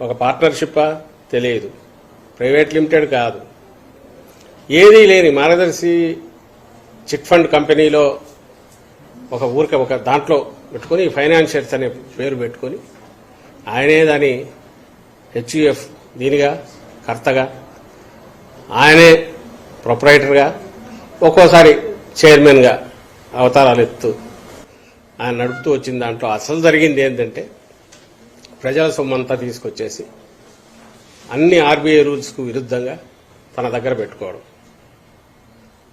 ఒక పార్ట్నర్షిప్పా? తెలియదు. Private limited కాదు. ఏదీ లేని మార్గదర్శి చిట్ ఫండ్ కంపెనీలో ఒక ఊరిక ఒక దాంట్లో పెట్టుకొని ఫైనాన్షియర్స్ అనే పేరు పెట్టుకొని ఆయనే దాని హెచ్యుఎఫ్ దీనిగా కర్తగా ఆయనే ప్రొపరైటర్గా ఒక్కోసారి చైర్మన్గా అవతారాలు ఎత్తు ఆయన నడుపుతూ వచ్చిన దాంట్లో అసలు జరిగింది ఏంటంటే ప్రజల సొమ్మంతా తీసుకొచ్చేసి అన్ని ఆర్బీఐ రూల్స్కు విరుద్ధంగా తన దగ్గర పెట్టుకోవడం.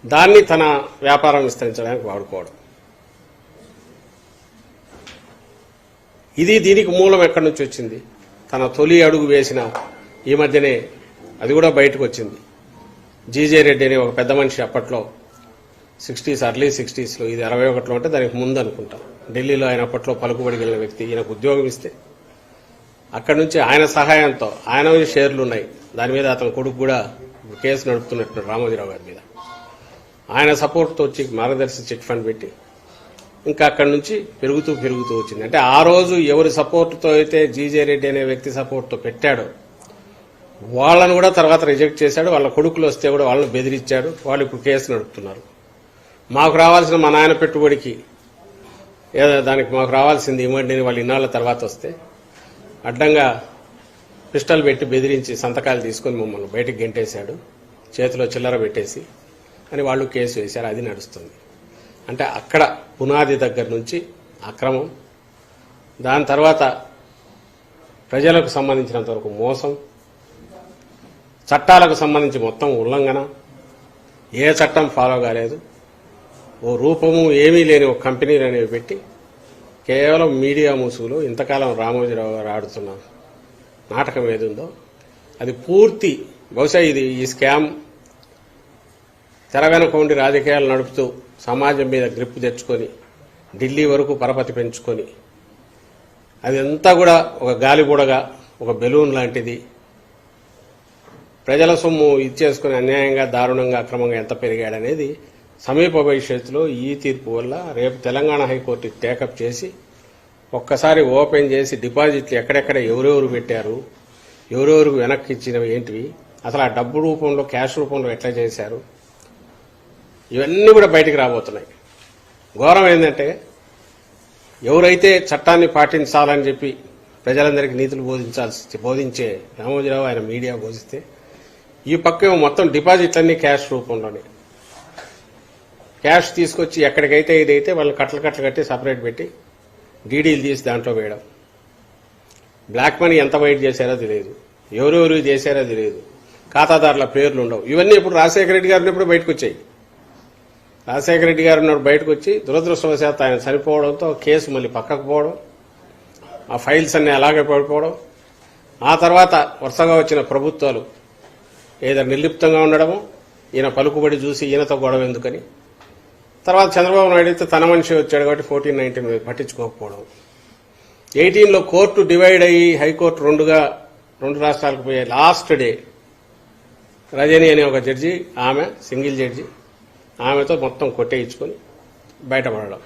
దాన్ని తన వ్యాపారం విస్తరించడానికి వాడుకోవడం. ఇది దీనికి మూలం ఎక్కడి నుంచి వచ్చింది? తన తొలి అడుగు వేసిన ఈ మధ్యనే అది కూడా బయటకు వచ్చింది. జీజే రెడ్డి అనే ఒక పెద్ద మనిషి అప్పట్లో సిక్స్టీస్ అర్లీ సిక్స్టీస్లో ఇది అరవై ఒకటిలో అంటే దానికి ముందు అనుకుంటా. ఢిల్లీలో ఆయన అప్పట్లో పలుకుబడి కలిగిన వ్యక్తి ఈయనకు ఉద్యోగం ఇస్తే అక్కడి నుంచి ఆయన సహాయంతో ఆయన షేర్లు ఉన్నాయి. దాని మీద అతని కొడుకు కూడా కేసు నడుపుతున్నట్టు రామోజీరావు గారి మీద. ఆయన సపోర్ట్తో వచ్చి మార్గదర్శి చిట్ ఫండ్ పెట్టి ఇంకా అక్కడి నుంచి పెరుగుతూ పెరుగుతూ వచ్చింది. అంటే ఆ రోజు ఎవరి సపోర్ట్తో అయితే జీజే రెడ్డి అనే వ్యక్తి సపోర్ట్తో పెట్టాడో వాళ్ళను కూడా తర్వాత రిజెక్ట్ చేశాడు. వాళ్ళ కొడుకులు వస్తే కూడా వాళ్ళని బెదిరించాడు. వాళ్ళు ఇప్పుడు కేసు నడుపుతున్నారు. మాకు రావాల్సిన మా నాయన పెట్టుబడికి ఏదో దానికి మాకు రావాల్సింది ఇవ్వండి అని వాళ్ళు ఇన్నాళ్ళ తర్వాత వస్తే అడ్డంగా పిస్టల్ పెట్టి బెదిరించి సంతకాలు తీసుకొని మమ్మల్ని బయటకు గెంటేశాడు. చేతిలో చిల్లర పెట్టేసి అని వాళ్ళు కేసు వేశారు. అది నడుస్తుంది. అంటే అక్కడ పునాది దగ్గర నుంచి అక్రమం. దాని తర్వాత ప్రజలకు సంబంధించినంత వరకు మోసం. చట్టాలకు సంబంధించి మొత్తం ఉల్లంఘన. ఏ చట్టం ఫాలో కాలేదు. ఓ రూపము ఏమీ లేని ఒక కంపెనీలు అనేవి పెట్టి కేవలం మీడియా ముసుగులో ఇంతకాలం రామోజీరావు గారు ఆడుతున్న నాటకం ఏది ఉందో అది పూర్తి బహుశా ఇది ఈ స్కామ్ తెర ఉండి రాజకీయాలు నడుపుతూ సమాజం మీద గ్రిప్ తెచ్చుకొని ఢిల్లీ వరకు పరపతి పెంచుకొని అదంతా కూడా ఒక గాలిబుడగా ఒక బెలూన్ లాంటిది. ప్రజల సొమ్ము ఇచ్చేసుకుని అన్యాయంగా దారుణంగా అక్రమంగా ఎంత పెరిగాడనేది సమీప భవిష్యత్తులో ఈ తీర్పు వల్ల రేపు తెలంగాణ హైకోర్టు టేకప్ చేసి ఒక్కసారి ఓపెన్ చేసి డిపాజిట్లు ఎక్కడెక్కడ ఎవరెవరు పెట్టారు ఎవరెవరు వెనక్కి ఇచ్చినవి ఏంటివి అసలు ఆ డబ్బు రూపంలో క్యాష్ రూపంలో ఎట్లా చేశారు ఇవన్నీ కూడా బయటికి రాబోతున్నాయి. ఘోరం ఏంటంటే ఎవరైతే చట్టాన్ని పాటించాలని చెప్పి ప్రజలందరికీ నీతులు బోధించాల్సి బోధించే రామోజీరావు ఆయన మీడియా బోధిస్తే ఈ పక్క మొత్తం డిపాజిట్లన్నీ క్యాష్ రూపంలోనే. క్యాష్ తీసుకొచ్చి ఎక్కడికైతే ఇదైతే వాళ్ళు కట్టలు కట్టలు కట్టి సపరేట్ పెట్టి డీడీలు తీసి దాంట్లో వేయడం. బ్లాక్ మనీ ఎంత వైట్ చేశారో తెలియదు. ఎవరెవరు చేశారో తెలియదు. ఖాతాదారుల పేర్లు ఉండవు. ఇవన్నీ ఇప్పుడు రాజశేఖర రెడ్డి గారు ఇప్పుడు బయటకు వచ్చాయి రాజశేఖర రెడ్డి గారు ఉన్నప్పుడు బయటకు వచ్చి దురదృష్టవశాత్తు ఆయన చనిపోవడంతో కేసు మళ్ళీ పక్కకు పోవడం ఆ ఫైల్స్ అన్ని అలాగే పడిపోవడం. ఆ తర్వాత వరుసగా వచ్చిన ప్రభుత్వాలు ఏదో నిర్లిప్తంగా ఉండడము ఈయన పలుకుబడి చూసి ఈయనతో గొడవ ఎందుకని తర్వాత చంద్రబాబు నాయుడు అయితే తన మనిషి వచ్చాడు కాబట్టి ఫోర్టీన్ నైన్టీన్ పట్టించుకోకపోవడం. ఎయిటీన్లో కోర్టు డివైడ్ అయ్యి హైకోర్టు రెండుగా రెండు రాష్ట్రాలకు పోయే లాస్ట్ డే రజని అనే ఒక జడ్జి ఆమె సింగిల్ జడ్జి ఆమెతో మొత్తం కొట్టేయించుకొని బయటపడడం.